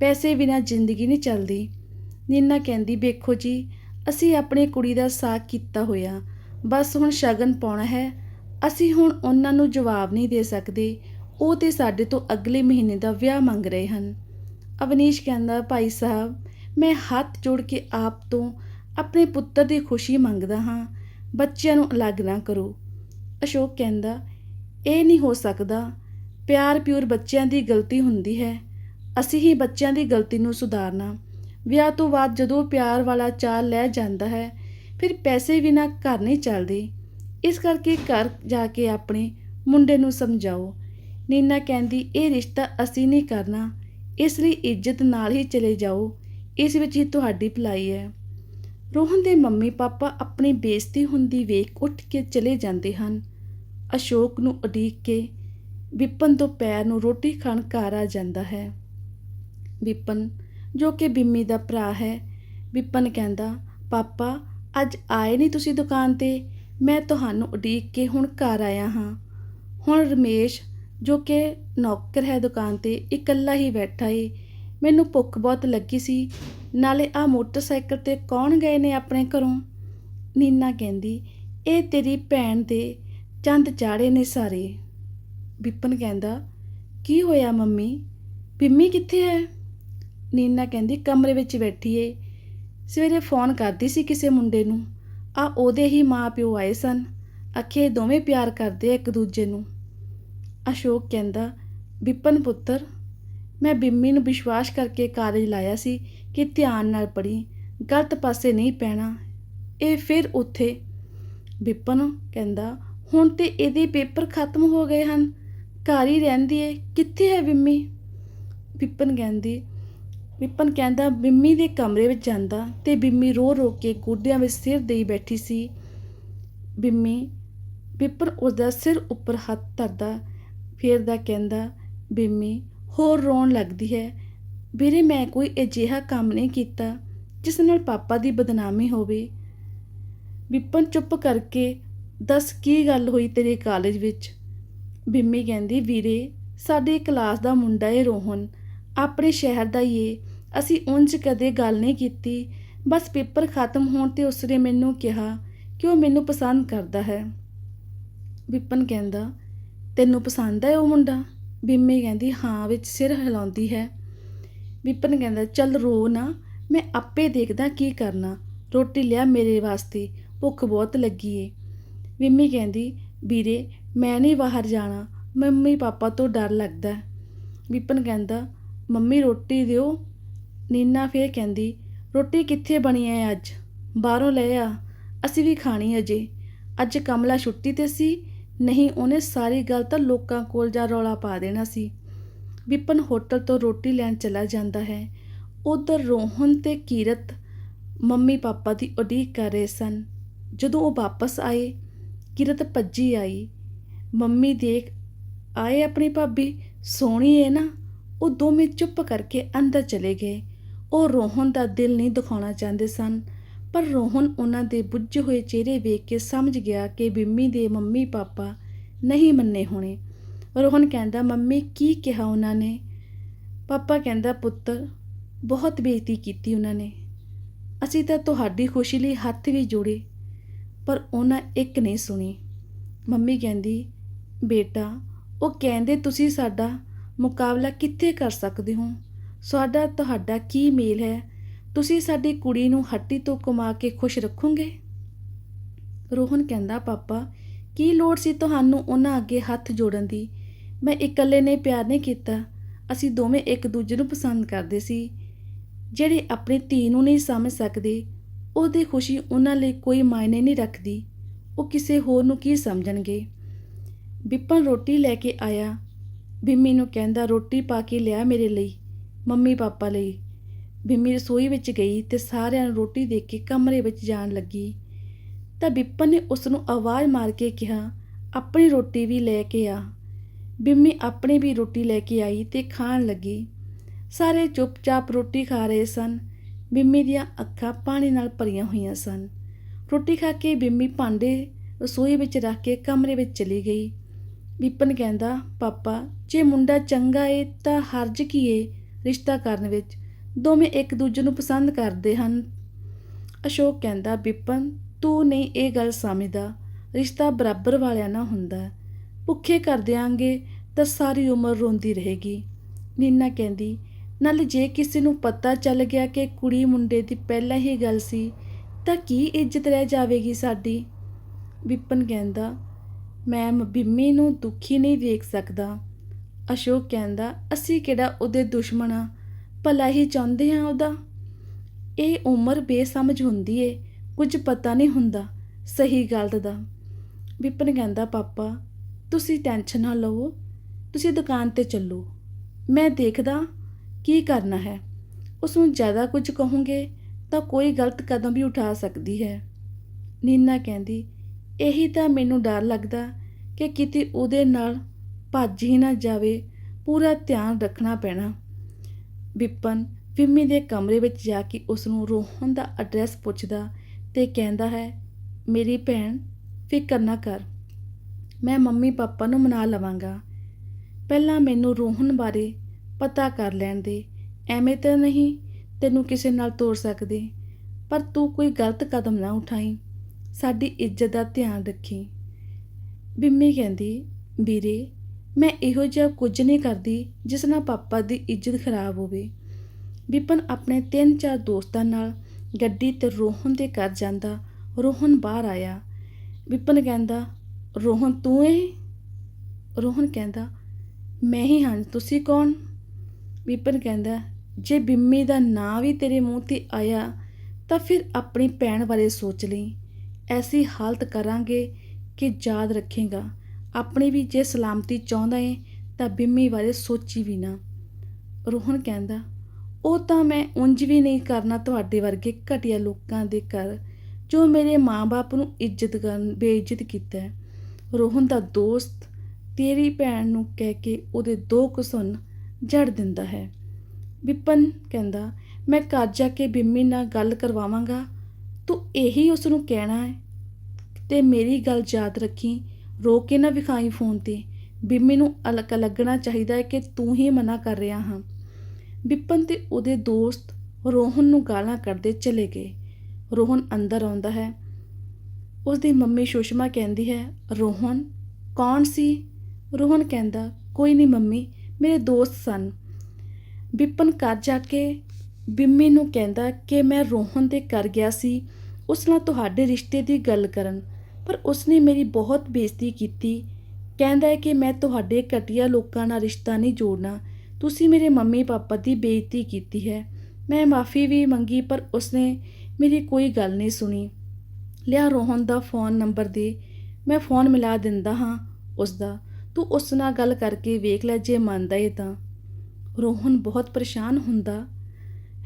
ਪੈਸੇ ਬਿਨਾਂ ਜ਼ਿੰਦਗੀ ਨਹੀਂ ਚੱਲਦੀ। ਨੀਨਾ ਕਹਿੰਦੀ, ਵੇਖੋ ਜੀ, ਅਸੀਂ ਆਪਣੀ ਕੁੜੀ ਦਾ ਸਾਕ ਕੀਤਾ ਹੋਇਆ, ਬਸ ਹੁਣ ਸ਼ਗਨ ਪਾਉਣਾ ਹੈ, ਅਸੀਂ ਹੁਣ ਉਹਨਾਂ ਨੂੰ ਜਵਾਬ ਨਹੀਂ ਦੇ ਸਕਦੇ, ਉਹ ਤੇ ਸਾਡੇ ਤੋਂ ਅਗਲੇ ਮਹੀਨੇ ਦਾ ਵਿਆਹ ਮੰਗ ਰਹੇ ਹਨ। ਅਵਨੀਸ਼ ਕਹਿੰਦਾ, ਭਾਈ ਸਾਹਿਬ, ਮੈਂ ਹੱਥ ਜੋੜ ਕੇ ਆਪ ਤੋਂ ਆਪਣੇ ਪੁੱਤਰ ਦੀ ਖੁਸ਼ੀ ਮੰਗਦਾ ਹਾਂ, ਬੱਚਿਆਂ ਨੂੰ ਅਲੱਗ ਨਾ ਕਰੋ। ਅਸ਼ੋਕ ਕਹਿੰਦਾ, ਇਹ ਨਹੀਂ ਹੋ ਸਕਦਾ ਪਿਆਰ ਪਿਓਰ ਬੱਚਿਆਂ ਦੀ ਗਲਤੀ ਹੁੰਦੀ ਹੈ। ਅਸੀਂ ਹੀ ਬੱਚਿਆਂ ਦੀ ਗਲਤੀ ਨੂੰ ਸੁਧਾਰਨਾ। ਵਿਆਹ ਤੋਂ ਬਾਅਦ ਜਦੋਂ ਪਿਆਰ ਵਾਲਾ ਚਾਲ ਲੈ ਜਾਂਦਾ ਹੈ, ਫਿਰ ਪੈਸੇ ਬਿਨਾਂ ਘਰ ਨਹੀਂ ਚੱਲਦੇ। ਇਸ ਕਰਕੇ ਘਰ ਜਾ ਕੇ ਆਪਣੇ ਮੁੰਡੇ ਨੂੰ ਸਮਝਾਓ। ਨੀਨਾ ਕਹਿੰਦੀ, ਇਹ ਰਿਸ਼ਤਾ ਅਸੀਂ ਨਹੀਂ ਕਰਨਾ। ਇਸ ਲਈ ਇੱਜ਼ਤ ਨਾਲ ਹੀ ਚਲੇ ਜਾਓ। ਇਸ ਵਿੱਚ ਹੀ ਤੁਹਾਡੀ ਭਲਾਈ ਹੈ। ਰੋਹਨ ਦੇ ਮੰਮੀ ਪਾਪਾ ਆਪਣੀ ਬੇਇੱਜ਼ਤੀ ਹੁੰਦੀ ਵੇਖ ਉੱਠ ਕੇ ਚਲੇ ਜਾਂਦੇ ਹਨ। ਅਸ਼ੋਕ ਨੂੰ ਉਡੀਕ ਕੇ ਵਿਪਨ ਤੋਂ ਪੈਰ ਨੂੰ ਰੋਟੀ ਖਾਣ ਘਰ ਆ ਜਾਂਦਾ ਹੈ। ਵਿਪਨ, ਜੋ ਕਿ ਬਿੰਮੀ ਦਾ ਭਰਾ ਹੈ, ਵਿਪਨ ਕਹਿੰਦਾ, ਪਾਪਾ, ਅੱਜ ਆਏ ਨਹੀਂ ਤੁਸੀਂ ਦੁਕਾਨ ਤੇ? ਮੈਂ ਤੁਹਾਨੂੰ ਉਡੀਕ ਕੇ ਹੁਣ ਘਰ ਆਇਆ ਹਾਂ। ਹੁਣ ਰਮੇਸ਼, ਜੋ ਕਿ ਨੌਕਰ ਹੈ ਦੁਕਾਨ ਤੇ, ਇਕੱਲਾ ਹੀ ਬੈਠਾ ਏ। ਮੈਨੂੰ ਭੁੱਖ ਬਹੁਤ ਲੱਗੀ ਸੀ। ਨਾਲੇ ਆ ਮੋਟਰਸਾਈਕਲ ਤੇ ਕੌਣ ਗਏ ਨੇ ਆਪਣੇ ਘਰੋਂ? ਨੀਨਾ ਕਹਿੰਦੀ, ਇਹ ਤੇਰੀ ਭੈਣ ਦੇ ਚੰਦ ਚਾੜੇ ਨੇ ਸਾਰੇ। ਵਿਪਨ ਕਹਿੰਦਾ, ਕੀ ਹੋਇਆ ਮੰਮੀ? ਬਿੰਮੀ ਕਿੱਥੇ ਹੈ? ਨੀਨਾ ਕਹਿੰਦੀ, ਕਮਰੇ ਵਿੱਚ ਬੈਠੀ ਏ। ਸਵੇਰੇ ਫੋਨ ਕਰਦੀ ਸੀ ਕਿਸੇ ਮੁੰਡੇ ਨੂੰ। ਆ ਉਹਦੇ ਹੀ ਮਾਂ ਪਿਓ ਆਏ ਸਨ। ਅਖੇ ਦੋਵੇਂ ਪਿਆਰ ਕਰਦੇ ਆ ਇੱਕ ਦੂਜੇ ਨੂੰ। ਅਸ਼ੋਕ ਕਹਿੰਦਾ, ਵਿਪਨ ਪੁੱਤਰ, ਮੈਂ ਬਿੰਮੀ ਨੂੰ ਵਿਸ਼ਵਾਸ ਕਰਕੇ ਕਾਲਜ ਲਾਇਆ ਸੀ ਕਿ ਧਿਆਨ ਨਾਲ ਪੜ੍ਹੀ। ਗਲਤ ਪਾਸੇ ਨਹੀਂ ਪੈਣਾ। ਇਹ ਫਿਰ ਉੱਥੇ। ਵਿਪਨ ਕਹਿੰਦਾ, ਹੁਣ ਤੇ ਇਹਦੇ ਪੇਪਰ ਖਤਮ ਹੋ ਗਏ ਹਨ। ਘਰ ਹੀ ਰਹਿੰਦੀ ਏ। ਕਿੱਥੇ ਹੈ ਬਿੰਮੀ ਵਿਪਨ ਕਹਿੰਦੀ, ਵਿਪਨ ਕਹਿੰਦਾ ਬਿੰਮੀ ਦੇ ਕਮਰੇ ਵਿੱਚ ਜਾਂਦਾ ਤੇ ਬਿੰਮੀ ਰੋ ਰੋ ਕੇ ਗੋਡਿਆਂ ਵਿੱਚ ਸਿਰ ਦੇਈ ਬੈਠੀ ਸੀ। ਬਿੰਮੀ ਵਿਪਨ ਉਸਦਾ ਸਿਰ ਉੱਪਰ ਹੱਥ ਧਰਦਾ, ਫੇਰਦਾ ਕਹਿੰਦਾ ਬਿੰਮੀ ਹੋਰ ਰੋਣ ਲੱਗਦੀ ਹੈ। ਵੀਰੇ, ਮੈਂ ਕੋਈ ਅਜਿਹਾ ਕੰਮ ਨਹੀਂ ਕੀਤਾ ਜਿਸ ਨਾਲ ਪਾਪਾ ਦੀ ਬਦਨਾਮੀ ਹੋਵੇ। ਵਿਪਨ ਚੁੱਪ ਕਰਕੇ, ਦੱਸ ਕੀ ਗੱਲ ਹੋਈ ਤੇਰੇ ਕਾਲਜ ਵਿੱਚ? ਬਿੰਮੀ ਕਹਿੰਦੀ, ਵੀਰੇ, ਸਾਡੇ ਕਲਾਸ ਦਾ ਮੁੰਡਾ ਏ ਰੋਹਨ। ਆਪਣੇ ਸ਼ਹਿਰ ਦਾ ਹੀ ਏ। ਅਸੀਂ ਉਂਝ ਕਦੇ ਗੱਲ ਨਹੀਂ ਕੀਤੀ। ਬਸ ਪੇਪਰ ਖਤਮ ਹੋਣ ਤੇ ਉਸਨੇ ਮੈਨੂੰ ਕਿਹਾ ਕਿ ਉਹ ਮੈਨੂੰ ਪਸੰਦ ਕਰਦਾ ਹੈ? ਵਿਪਨ ਕਹਿੰਦਾ, ਤੈਨੂੰ ਪਸੰਦ ਹੈ ਉਹ ਮੁੰਡਾ? ਬਿੰਮੀ ਕਹਿੰਦੀ, ਹਾਂ, ਵਿੱਚ ਸਿਰ ਹਿਲਾਉਂਦੀ ਹੈ। ਵਿਪਨ ਕਹਿੰਦਾ, ਚੱਲ ਰੋ ਨਾ। ਮੈਂ ਆਪੇ ਦੇਖਦਾ ਕੀ ਕਰਨਾ। ਰੋਟੀ ਲਿਆ ਮੇਰੇ ਵਾਸਤੇ। ਭੁੱਖ ਬਹੁਤ ਲੱਗੀ ਏ। ਬਿੰਮੀ ਕਹਿੰਦੀ, ਵੀਰੇ ਮੈਂ ਨਹੀਂ ਬਾਹਰ ਜਾਣਾ। ਮੰਮੀ ਪਾਪਾ ਤੋਂ ਡਰ ਲੱਗਦਾ ਵਿਪਨ ਕਹਿੰਦਾ, ਮੰਮੀ, ਰੋਟੀ ਦਿਓ। ਨੀਨਾ ਫੇਰ ਕਹਿੰਦੀ, ਰੋਟੀ ਕਿੱਥੇ ਬਣੀ ਐ ਅੱਜ? ਬਾਹਰੋਂ ਲੈ ਆ। ਅਸੀਂ ਵੀ ਖਾਣੀ ਅਜੇ। ਅੱਜ ਕਮਲਾ ਛੁੱਟੀ ਤੇ ਸੀ। ਨਹੀਂ, ਉਹਨੇ ਸਾਰੀ ਗੱਲ ਤਾਂ ਲੋਕਾਂ ਕੋਲ ਜਾ ਰੌਲਾ ਪਾ ਦੇਣਾ ਸੀ। ਵਿਪਨ ਹੋਟਲ ਤੋਂ ਰੋਟੀ ਲੈਣ ਚਲਾ ਜਾਂਦਾ ਹੈ। ਉਧਰ ਰੋਹਨ ਤੇ ਕੀਰਤ ਮੰਮੀ ਪਾਪਾ ਦੀ ਉਡੀਕ ਕਰ ਰਹੇ ਸਨ। ਜਦੋਂ ਉਹ ਵਾਪਸ ਆਏ, ਕਿਰਤ ਭੱਜੀ ਆਈ। ਮੰਮੀ ਦੇਖ, ਆਏ ਆਪਣੀ ਭਾਬੀ, ਸੋਹਣੀ ਏ ਨਾ। ਉਹ ਦੋਵੇਂ ਚੁੱਪ ਕਰਕੇ ਅੰਦਰ ਚਲੇ ਗਏ। ਉਹ ਰੋਹਨ ਦਾ ਦਿਲ ਨਹੀਂ ਦਿਖਾਉਣਾ ਚਾਹੁੰਦੇ ਸਨ, ਪਰ ਰੋਹਨ ਉਹਨਾਂ ਦੇ ਬੁੱਝੇ ਹੋਏ ਚਿਹਰੇ ਵੇਖ ਕੇ ਸਮਝ ਗਿਆ ਕਿ ਬਿੰਮੀ ਦੇ ਮੰਮੀ ਪਾਪਾ ਨਹੀਂ ਮੰਨੇ ਹੋਣੇ। ਰੋਹਨ ਕਹਿੰਦਾ, ਮੰਮੀ, ਕੀ ਕਿਹਾ ਉਹਨਾਂ ਨੇ? ਪਾਪਾ ਕਹਿੰਦਾ ਪੁੱਤਰ ਬਹੁਤ ਬੇਇੱਜ਼ਤੀ ਕੀਤੀ ਉਹਨਾਂ ਨੇ। ਅਸੀਂ ਤਾਂ ਤੁਹਾਡੀ ਖੁਸ਼ੀ ਲਈ ਹੱਥ ਵੀ ਜੋੜੇ, ਪਰ ਉਹਨਾਂ ਇੱਕ ਨਹੀਂ ਸੁਣੀ। ਮੰਮੀ ਕਹਿੰਦੀ ਬੇਟਾ, ਉਹ ਕਹਿੰਦੇ ਤੁਸੀਂ ਸਾਡਾ ਮੁਕਾਬਲਾ ਕਿੱਥੇ ਕਰ ਸਕਦੇ ਹੋ? ਸਾਡਾ, ਤੁਹਾਡਾ ਕੀ ਮੇਲ ਹੈ? ਤੁਸੀਂ ਸਾਡੀ ਕੁੜੀ ਨੂੰ ਹੱਟੀ ਤੋਂ ਕਮਾ ਕੇ ਖੁਸ਼ ਰੱਖੋਗੇ? ਰੋਹਨ ਕਹਿੰਦਾ, ਪਾਪਾ, ਕੀ ਲੋੜ ਸੀ ਤੁਹਾਨੂੰ ਉਹਨਾਂ ਅੱਗੇ ਹੱਥ ਜੋੜਨ ਦੀ? ਮੈਂ ਇਕੱਲੇ ਨੇ ਪਿਆਰ ਨਹੀਂ ਕੀਤਾ। ਅਸੀਂ ਦੋਵੇਂ ਇੱਕ ਦੂਜੇ ਨੂੰ ਪਸੰਦ ਕਰਦੇ ਸੀ। ਜਿਹੜੇ ਆਪਣੀ ਧੀ ਨੂੰ ਨਹੀਂ ਸਮਝ ਸਕਦੇ, ਉਹਦੀ ਖੁਸ਼ੀ ਉਹਨਾਂ ਲਈ ਕੋਈ ਮਾਇਨੇ ਨਹੀਂ ਰੱਖਦੀ। ਉਹ ਕਿਸੇ ਹੋਰ ਨੂੰ ਕੀ ਸਮਝਣਗੇ? ਵਿਪਨ ਰੋਟੀ ਲੈ ਕੇ ਆਇਆ। ਬਿੰਮੀ ਨੂੰ ਕਹਿੰਦਾ, ਰੋਟੀ ਪਾ ਕੇ ਲਿਆ ਮੇਰੇ ਲਈ, ਮੰਮੀ ਪਾਪਾ ਲਈ। ਬਿੰਮੀ ਰਸੋਈ ਵਿੱਚ ਗਈ ਤੇ ਸਾਰਿਆਂ ਨੂੰ ਰੋਟੀ ਦੇ ਕੇ ਕਮਰੇ ਵਿੱਚ ਜਾਣ ਲੱਗੀ। ਤਾਂ ਵਿਪਨ ਨੇ ਉਸ ਨੂੰ ਆਵਾਜ਼ ਮਾਰ ਕੇ ਕਿਹਾ, ਆਪਣੀ ਰੋਟੀ ਵੀ ਲੈ ਕੇ ਆ। ਬਿੰਮੀ ਆਪਣੀ ਵੀ ਰੋਟੀ ਲੈ ਕੇ ਆਈ ਤੇ ਖਾਣ ਲੱਗੀ। ਸਾਰੇ ਚੁੱਪਚਾਪ ਰੋਟੀ ਖਾ ਰਹੇ ਸਨ। ਬਿੰਮੀ ਦੀਆਂ ਅੱਖਾਂ ਪਾਣੀ ਨਾਲ ਭਰੀਆਂ ਹੋਈਆਂ ਸਨ। ਰੋਟੀ ਖਾ ਕੇ ਬਿੰਮੀ ਭਾਂਡੇ ਰਸੋਈ ਵਿੱਚ ਰੱਖ ਕੇ ਕਮਰੇ ਵਿੱਚ ਚਲੀ ਗਈ। ਵਿਪਨ ਕਹਿੰਦਾ, ਪਾਪਾ, ਜੇ ਮੁੰਡਾ ਚੰਗਾ ਏ ਤਾਂ ਹਰਜ ਕੀ ਏ ਰਿਸ਼ਤਾ ਕਰਨ ਵਿੱਚ? ਦੋਵੇਂ ਇੱਕ ਦੂਜੇ ਨੂੰ ਪਸੰਦ ਕਰਦੇ ਹਨ। ਅਸ਼ੋਕ ਕਹਿੰਦਾ, ਵਿਪਨ, ਤੂੰ ਨਹੀਂ ਇਹ ਗੱਲ ਸਮਝਦਾ। ਰਿਸ਼ਤਾ ਬਰਾਬਰ ਵਾਲਿਆਂ ਨਾਲ ਹੁੰਦਾ ਭੁੱਖੇ ਕਰ ਦਿਆਂਗੇ ਤਾਂ ਸਾਰੀ ਉਮਰ ਰੋਂਦੀ ਰਹੇਗੀ। ਨੀਨਾ ਕਹਿੰਦੀ, ਨਾਲ ਜੇ ਕਿਸੇ ਨੂੰ ਪਤਾ ਚੱਲ ਗਿਆ ਕਿ ਕੁੜੀ ਮੁੰਡੇ ਦੀ ਪਹਿਲਾਂ ਹੀ ਗੱਲ ਸੀ, ਤਾਂ ਕੀ ਇੱਜ਼ਤ ਰਹਿ ਜਾਵੇਗੀ ਸਾਡੀ? ਵਿਪਨ ਕਹਿੰਦਾ ਮੈਂ ਬਿੰਮੀ ਨੂੰ ਦੁਖੀ ਨਹੀਂ ਦੇਖ ਸਕਦਾ। ਅਸ਼ੋਕ ਕਹਿੰਦਾ, ਅਸੀਂ ਕਿਹੜਾ ਉਹਦੇ ਦੁਸ਼ਮਣ ਆ? ਭਲਾ ਹੀ ਚਾਹੁੰਦੇ ਹਾਂ ਉਹਦਾ? ਇਹ ਉਮਰ ਬੇਸਮਝ ਹੁੰਦੀ ਏ, ਕੁਝ ਪਤਾ ਨਹੀਂ ਹੁੰਦਾ, ਸਹੀ ਗਲਤ ਦਾ। ਵਿਪਨ ਕਹਿੰਦਾ, ਪਾਪਾ, ਤੁਸੀਂ ਟੈਨਸ਼ਨ ਨਾ ਲਵੋ, ਤੁਸੀਂ ਦੁਕਾਨ ਤੇ ਚੱਲੋ। ਮੈਂ ਦੇਖਦਾ ਕੀ ਕਰਨਾ ਹੈ। ਉਸ ਨੂੰ ਜ਼ਿਆਦਾ ਕੁਝ ਕਹੋਗੇ ਤਾਂ ਕੋਈ ਗਲਤ ਕਦਮ ਵੀ ਉਠਾ ਸਕਦੀ ਹੈ। ਨੀਨਾ ਕਹਿੰਦੀ ਇਹੀ ਤਾਂ ਮੈਨੂੰ ਡਰ ਲੱਗਦਾ ਕਿ ਕਿਤੇ ਉਹਦੇ ਨਾਲ ਭੱਜ ਹੀ ਨਾ ਜਾਵੇ। ਪੂਰਾ ਧਿਆਨ ਰੱਖਣਾ ਪੈਣਾ। ਵਿਪਨ ਵਿੰਮੀ ਦੇ ਕਮਰੇ ਵਿੱਚ ਜਾ ਕੇ ਉਸ ਨੂੰ ਰੋਹਨ ਦਾ ਐਡਰੈਸ ਪੁੱਛਦਾ ਤੇ ਕਹਿੰਦਾ ਹੈ, ਮੇਰੀ ਭੈਣ, ਫਿਕਰ ਨਾ ਕਰ। ਮੈਂ ਮੰਮੀ ਪਾਪਾ ਨੂੰ ਮਨਾ ਲਵਾਂਗਾ। ਪਹਿਲਾਂ ਮੈਨੂੰ ਰੋਹਨ ਬਾਰੇ ਪਤਾ ਕਰ ਲੈਣ ਦੇ। ਐਵੇਂ ਤਾਂ ਨਹੀਂ ਤੈਨੂੰ ਕਿਸੇ ਨਾਲ ਤੋਰ ਸਕਦੇ, ਪਰ ਤੂੰ ਕੋਈ ਗਲਤ ਕਦਮ ਨਾ ਉਠਾਈ। ਸਾਡੀ ਇੱਜ਼ਤ ਦਾ ਧਿਆਨ ਰੱਖੀ। ਬਿੰਮੀ ਕਹਿੰਦੀ, ਵੀਰੇ, ਮੈਂ ਇਹੋ ਜਿਹਾ ਕੁਝ ਨਹੀਂ ਕਰਦੀ ਜਿਸ ਨਾਲ ਪਾਪਾ ਦੀ ਇੱਜ਼ਤ ਖਰਾਬ ਹੋਵੇ। ਵਿਪਨ ਆਪਣੇ ਤਿੰਨ ਚਾਰ ਦੋਸਤਾਂ ਨਾਲ ਗੱਡੀ ਤੇ ਰੋਹਨ ਦੇ ਘਰ ਜਾਂਦਾ, ਰੋਹਨ ਬਾਹਰ ਆਇਆ। ਵਿਪਨ ਕਹਿੰਦਾ, ਰੋਹਨ, ਤੂੰ ਇਹ? ਰੋਹਨ ਕਹਿੰਦਾ, ਮੈਂ ਹੀ ਹਾਂ, ਤੁਸੀਂ ਕੌਣ? ਵਿਪਨ ਕਹਿੰਦਾ, ਜੇ ਬਿੰਮੀ ਦਾ ਨਾਂ ਵੀ ਤੇਰੇ ਮੂੰਹ ਤੇ ਆਇਆ, ਤਾਂ ਫਿਰ ਆਪਣੀ ਭੈਣ ਬਾਰੇ ਸੋਚ ਲਈ। ਐਸੀ ਹਾਲਤ ਕਰਾਂਗੇ ਕਿ ਯਾਦ ਰੱਖੇਗਾ। ਆਪਣੀ ਵੀ ਜੇ ਸਲਾਮਤੀ ਚਾਹੁੰਦਾ ਏ, ਤਾਂ ਬਿੰਮੀ ਬਾਰੇ ਸੋਚੀ ਵੀ ਨਾ। ਰੋਹਨ ਕਹਿੰਦਾ, ਉਹ ਤਾਂ ਮੈਂ ਉਂਝ ਵੀ ਨਹੀਂ ਕਰਨਾ ਤੁਹਾਡੇ ਵਰਗੇ ਘਟੀਆ ਲੋਕਾਂ ਦੇ ਘਰ, ਜੋ ਮੇਰੇ ਮਾਂ-ਬਾਪ ਨੂੰ ਇੱਜ਼ਤ ਕਰਨ, ਬੇਇੱਜ਼ਤ ਕੀਤਾ ਰੋਹਨ ਦਾ ਦੋਸਤ ਤੇਰੀ ਭੈਣ ਨੂੰ ਕਹਿ ਕੇ ਉਹਦੇ ਦੋ ਕੁਸਨ ਜੜ ਦਿੰਦਾ ਹੈ। ਵਿਪਨ ਕਹਿੰਦਾ, ਮੈਂ ਘਰ ਜਾ ਕੇ ਬਿੰਮੀ ਨਾਲ ਗੱਲ ਕਰਵਾਵਾਂਗਾ ਤੂੰ ਇਹੀ ਉਸ ਨੂੰ ਕਹਿਣਾ ਹੈ ਤੇ ਮੇਰੀ ਗੱਲ ਯਾਦ ਰੱਖੀ, ਰੋ ਕੇ ਨਾ ਵਿਖਾਈ ਫੋਨ ਤੇ। ਬਿੰਮੀ ਨੂੰ ਅਲੱਗ ਲੱਗਣਾ ਚਾਹੀਦਾ ਹੈ ਕਿ ਤੂੰ ਹੀ ਮਨਾ ਕਰ ਰਿਹਾ ਹਾਂ। ਵਿਪਨ ਤੇ ਉਹਦੇ ਦੋਸਤ ਰੋਹਨ ਨੂੰ ਗਾਲਾਂ ਕੱਢਦੇ ਚਲੇ ਗਏ। ਰੋਹਨ ਅੰਦਰ ਆਉਂਦਾ ਹੈ। ਉਸ ਦੀ ਮੰਮੀ ਸੁਸ਼ਮਾ ਕਹਿੰਦੀ ਹੈ, ਰੋਹਨ, ਕੌਣ ਸੀ? ਰੋਹਨ ਕਹਿੰਦਾ, ਕੋਈ ਨਹੀਂ ਮੰਮੀ, ਮੇਰੇ ਦੋਸਤ ਸਨ। ਵਿਪਨ ਘਰ ਜਾ ਕੇ ਬਿੰਮੀ ਨੂੰ ਕਹਿੰਦਾ ਕਿ ਮੈਂ ਰੋਹਨ ਦੇ ਘਰ ਗਿਆ ਸੀ। ਉਸ ਨਾਲ ਤੁਹਾਡੇ ਰਿਸ਼ਤੇ ਦੀ ਗੱਲ ਕਰਨ, ਪਰ ਉਸਨੇ ਮੇਰੀ ਬਹੁਤ ਬੇਇੱਜ਼ਤੀ ਕੀਤੀ। ਕਹਿੰਦਾ ਹੈ ਕਿ ਮੈਂ ਤੁਹਾਡੇ ਘਟੀਆ ਲੋਕਾਂ ਨਾਲ ਰਿਸ਼ਤਾ ਨਹੀਂ ਜੋੜਨਾ। ਤੁਸੀਂ ਮੇਰੇ ਮੰਮੀ ਪਾਪਾ ਦੀ ਬੇਇੱਜ਼ਤੀ ਕੀਤੀ ਹੈ। ਮੈਂ ਮਾਫੀ ਵੀ ਮੰਗੀ, ਪਰ ਉਸਨੇ ਮੇਰੀ ਕੋਈ ਗੱਲ ਨਹੀਂ ਸੁਣੀ। ਲਿਆ ਰੋਹਨ ਦਾ ਫੋਨ ਨੰਬਰ ਦੇ। ਮੈਂ ਫੋਨ ਮਿਲਾ ਦਿੰਦਾ ਹਾਂ ਉਸ ਦਾ ਤੂੰ ਉਸ ਨਾਲ ਗੱਲ ਕਰਕੇ ਵੇਖ ਲੈ ਜੇ ਮੰਨਦਾ ਏ ਤਾਂ। ਰੋਹਨ ਬਹੁਤ ਪਰੇਸ਼ਾਨ ਹੁੰਦਾ।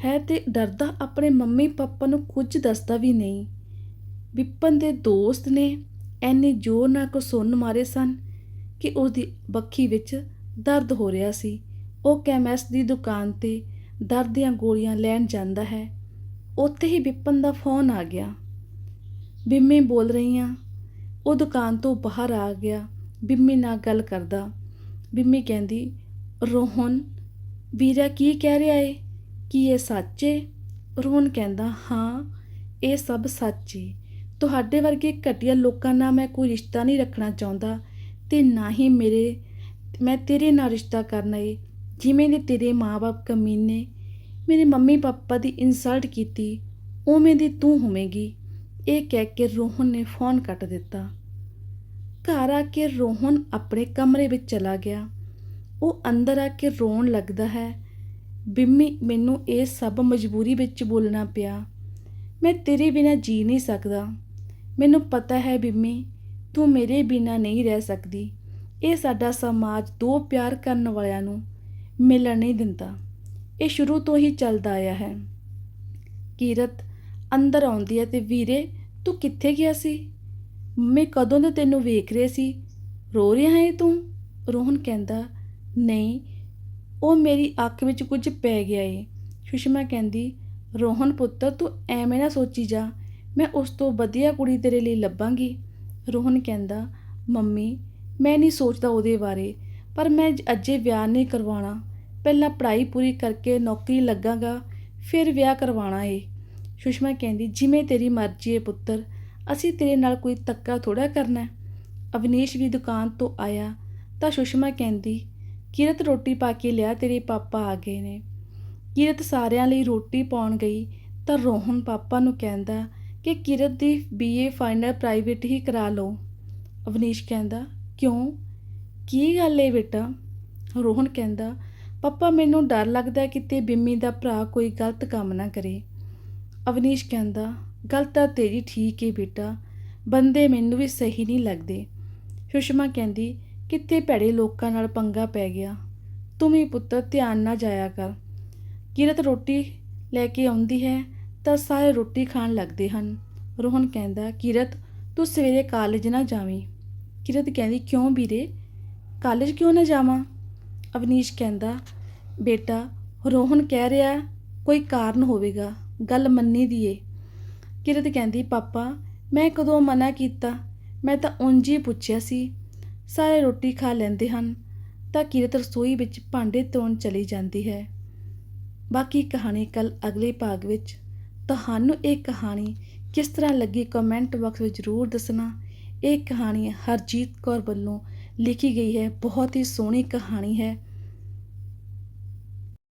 ਹੈ ਅਤੇ ਡਰਦਾ ਆਪਣੇ ਮੰਮੀ ਪਾਪਾ ਨੂੰ ਕੁਝ ਦੱਸਦਾ ਵੀ ਨਹੀਂ। ਵਿਪਨ ਦੇ ਦੋਸਤ ਨੇ ਐਨੇ ਜ਼ੋਰ ਨਾਲ ਕੋ ਮਾਰੇ ਸਨ ਕਿ ਉਹਦੀ ਬੱਖੀ ਵਿੱਚ ਦਰਦ ਹੋ ਰਿਹਾ ਸੀ। ਉਹ ਕੈਮਿਸਟ ਦੀ ਦੁਕਾਨ ਤੇ ਦਰਦ ਦੀਆਂ ਗੋਲੀਆਂ ਲੈਣ ਜਾਂਦਾ ਹੈ। ਉੱਥੇ ਹੀ ਵਿਪਨ ਦਾ ਫੋਨ ਆ ਗਿਆ। ਬਿੰਮੀ ਬੋਲ ਰਹੀ ਆ। ਉਹ ਦੁਕਾਨ ਤੋਂ ਬਾਹਰ ਆ ਗਿਆ। ਬਿੰਮੀ ਨਾਲ ਗੱਲ ਕਰਦਾ। ਬਿੰਮੀ ਕਹਿੰਦੀ, ਰੋਹਨ, ਵੀਰਾ ਕੀ ਕਹਿ ਰਿਹਾ ਏ? ਕੀ ਇਹ ਸੱਚ ਏ? ਰੋਹਨ ਕਹਿੰਦਾ, ਹਾਂ, ਇਹ ਸਭ ਸੱਚ ਏ। ਤੁਹਾਡੇ ਵਰਗੇ ਘਟੀਆ ਲੋਕਾਂ ਨਾਲ ਮੈਂ ਕੋਈ ਰਿਸ਼ਤਾ ਨਹੀਂ ਰੱਖਣਾ ਚਾਹੁੰਦਾ ਤੇ ਨਾ ਹੀ ਮੇਰੇ, ਮੈਂ ਤੇਰੇ ਨਾਲ ਰਿਸ਼ਤਾ ਕਰਨਾ ਏ। ਜਿਵੇਂ ਦੇ ਤੇਰੇ ਮਾਪੇ ਕਮੀਨੇ, ਮੇਰੇ ਮੰਮੀ ਪਾਪਾ ਦੀ ਇਨਸਲਟ ਕੀਤੀ, ਉਵੇਂ ਦੀ ਤੂੰ ਹੋਵੇਂਗੀ। ਇਹ ਕਹਿ ਕੇ ਰੋਹਨ ਨੇ ਫੋਨ ਕੱਟ ਦਿੱਤਾ। ਘਰ ਆ ਕੇ ਰੋਹਨ ਆਪਣੇ ਕਮਰੇ ਵਿੱਚ ਚਲਾ ਗਿਆ। ਉਹ ਅੰਦਰ ਆ ਕੇ ਰੋਣ ਲੱਗਦਾ ਹੈ ਬਿੰਮੀ, ਮੈਨੂੰ ਇਹ ਸਭ ਮਜਬੂਰੀ ਵਿੱਚ ਬੋਲਣਾ ਪਿਆ। ਮੈਂ ਤੇਰੇ ਬਿਨਾ ਜੀ ਨਹੀਂ ਸਕਦਾ। ਮੈਨੂੰ ਪਤਾ ਹੈ ਬਿੰਮੀ, ਤੂੰ ਮੇਰੇ ਬਿਨਾ ਨਹੀਂ ਰਹਿ ਸਕਦੀ। ਇਹ ਸਾਡਾ ਸਮਾਜ ਦੋ ਪਿਆਰ ਕਰਨ ਵਾਲਿਆਂ ਨੂੰ ਮਿਲਣ ਨਹੀਂ ਦਿੰਦਾ। ਇਹ ਸ਼ੁਰੂ ਤੋਂ ਹੀ ਚੱਲਦਾ ਆਇਆ ਹੈ। ਕੀਰਤ, ਅੰਦਰ ਆਉਂਦੀ ਹੈ ਤੇ ਵੀਰੇ, ਤੂੰ ਕਿੱਥੇ ਗਿਆ ਸੀ? ਮੈਂ ਕਦੋਂ ਦੇ ਤੈਨੂੰ ਵੇਖ ਰਹੇ ਸੀ? ਰੋ ਰਿਹਾ ਹੈ ਤੂੰ? ਰੋਹਨ ਕਹਿੰਦਾ, ਨਹੀਂ ਉਹ ਮੇਰੀ ਅੱਖ ਵਿੱਚ ਕੁਝ ਪੈ ਗਿਆ ਏ। ਸੁਸ਼ਮਾ ਕਹਿੰਦੀ, ਰੋਹਨ ਪੁੱਤਰ ਤੂੰ ਐਵੇਂ ਨਾ ਸੋਚੀ ਜਾ। ਮੈਂ ਉਸ ਤੋਂ ਵਧੀਆ ਕੁੜੀ ਤੇਰੇ ਲਈ ਲੱਭਾਂਗੀ। ਰੋਹਨ ਕਹਿੰਦਾ, ਮੰਮੀ, ਮੈਂ ਨਹੀਂ ਸੋਚਦਾ ਉਹਦੇ ਬਾਰੇ, ਪਰ ਮੈਂ ਜ- ਅਜੇ ਵਿਆਹ ਨਹੀਂ ਕਰਵਾਉਣਾ। ਪਹਿਲਾਂ ਪੜ੍ਹਾਈ ਪੂਰੀ ਕਰਕੇ ਨੌਕਰੀ ਲੱਗਾਂਗਾ, ਫਿਰ ਵਿਆਹ ਕਰਵਾਉਣਾ ਏ। ਸੁਸ਼ਮਾ ਕਹਿੰਦੀ, ਜਿਵੇਂ ਤੇਰੀ ਮਰਜ਼ੀ ਏ ਪੁੱਤਰ, ਅਸੀਂ ਤੇਰੇ ਨਾਲ ਕੋਈ ਤੱਕਾ ਥੋੜਾ ਕਰਨਾ ਅਵਨੀਸ਼ ਵੀ ਦੁਕਾਨ ਤੋਂ ਆਇਆ ਤਾਂ ਸੁਸ਼ਮਾ ਕਹਿੰਦੀ ਕਿਰਤ ਰੋਟੀ ਪਾ ਕੇ ਲਿਆ ਤੇਰੇ ਪਾਪਾ ਆ ਗਏ ਨੇ। ਕਿਰਤ ਸਾਰਿਆਂ ਲਈ ਰੋਟੀ ਪਾਉਣ ਗਈ ਤਾਂ ਰੋਹਨ ਪਾਪਾ ਨੂੰ ਕਹਿੰਦਾ ਕਿ ਕਿਰਤ ਦੀ ਬੀਏ ਫਾਈਨਲ ਪ੍ਰਾਈਵੇਟ ਹੀ ਕਰਾ ਲਓ। ਅਵਨੀਸ਼ ਕਹਿੰਦਾ, ਕਿਉਂ? ਕੀ ਗੱਲ ਏ ਬੇਟਾ? ਰੋਹਨ ਕਹਿੰਦਾ, ਪਾਪਾ, ਮੈਨੂੰ ਡਰ ਲੱਗਦਾ ਕਿਤੇ ਬਿੰਮੀ ਦਾ ਭਰਾ ਕੋਈ ਗਲਤ ਕੰਮ ਨਾ ਕਰੇ। ਅਵਨੀਸ਼ ਕਹਿੰਦਾ, ਗੱਲ ਤਾਂ ਤੇਰੀ ਠੀਕ ਏ ਬੇਟਾ, ਬੰਦੇ ਮੈਨੂੰ ਵੀ ਸਹੀ ਨਹੀਂ ਲੱਗਦੇ। ਸੁਸ਼ਮਾ ਕਹਿੰਦੀ ਕਿੱਥੇ ਭੈੜੇ ਲੋਕਾਂ ਨਾਲ ਪੰਗਾ ਪੈ ਗਿਆ? ਤੂੰ ਵੀ ਪੁੱਤਰ ਧਿਆਨ ਨਾ ਜਾਇਆ ਕਰ। ਕਿਰਤ ਰੋਟੀ ਲੈ ਕੇ ਆਉਂਦੀ ਹੈ ਤਾਂ ਸਾਰੇ ਰੋਟੀ ਖਾਣ ਲੱਗਦੇ ਹਨ। ਰੋਹਨ ਕਹਿੰਦਾ, ਕਿਰਤ, ਤੂੰ ਸਵੇਰੇ ਕਾਲਜ ਨਾ ਜਾਵੀਂ। ਕਿਰਤ ਕਹਿੰਦੀ, ਕਿਉਂ ਵੀਰੇ? ਕਾਲਜ ਕਿਉਂ ਨਾ ਜਾਵਾਂ? ਅਵਨੀਸ਼ ਕਹਿੰਦਾ, ਬੇਟਾ, ਰੋਹਨ ਕਹਿ ਰਿਹਾ ਕੋਈ ਕਾਰਨ ਹੋਵੇਗਾ। ਗੱਲ ਮੰਨੀ ਦੀ ਏ। ਕਿਰਤ ਕਹਿੰਦੀ, ਪਾਪਾ, ਮੈਂ ਕਦੋਂ ਮਨਾ ਕੀਤਾ? ਮੈਂ ਤਾਂ ਉਂਝ ਹੀ ਪੁੱਛਿਆ ਸੀ। ਸਾਰੇ ਰੋਟੀ ਖਾ ਲੈਂਦੇ ਹਨ, ਤਾਂ ਕਿਰਤ ਰਸੋਈ ਵਿੱਚ ਭਾਂਡੇ ਧੋਣ ਚਲੀ ਜਾਂਦੀ ਹੈ। ਬਾਕੀ ਕਹਾਣੀ ਕੱਲ ਅਗਲੇ ਭਾਗ ਵਿੱਚ। ਤੁਹਾਨੂੰ ਇਹ ਕਹਾਣੀ ਕਿਸ ਤਰ੍ਹਾਂ ਲੱਗੀ ਕਮੈਂਟ ਬਾਕਸ ਵਿੱਚ ਜ਼ਰੂਰ ਦੱਸਣਾ। ਇਹ ਕਹਾਣੀ ਹਰਜੀਤ ਕੌਰ ਵੱਲੋਂ ਲਿਖੀ ਗਈ ਹੈ। ਬਹੁਤ ਹੀ ਸੋਹਣੀ ਕਹਾਣੀ ਹੈ।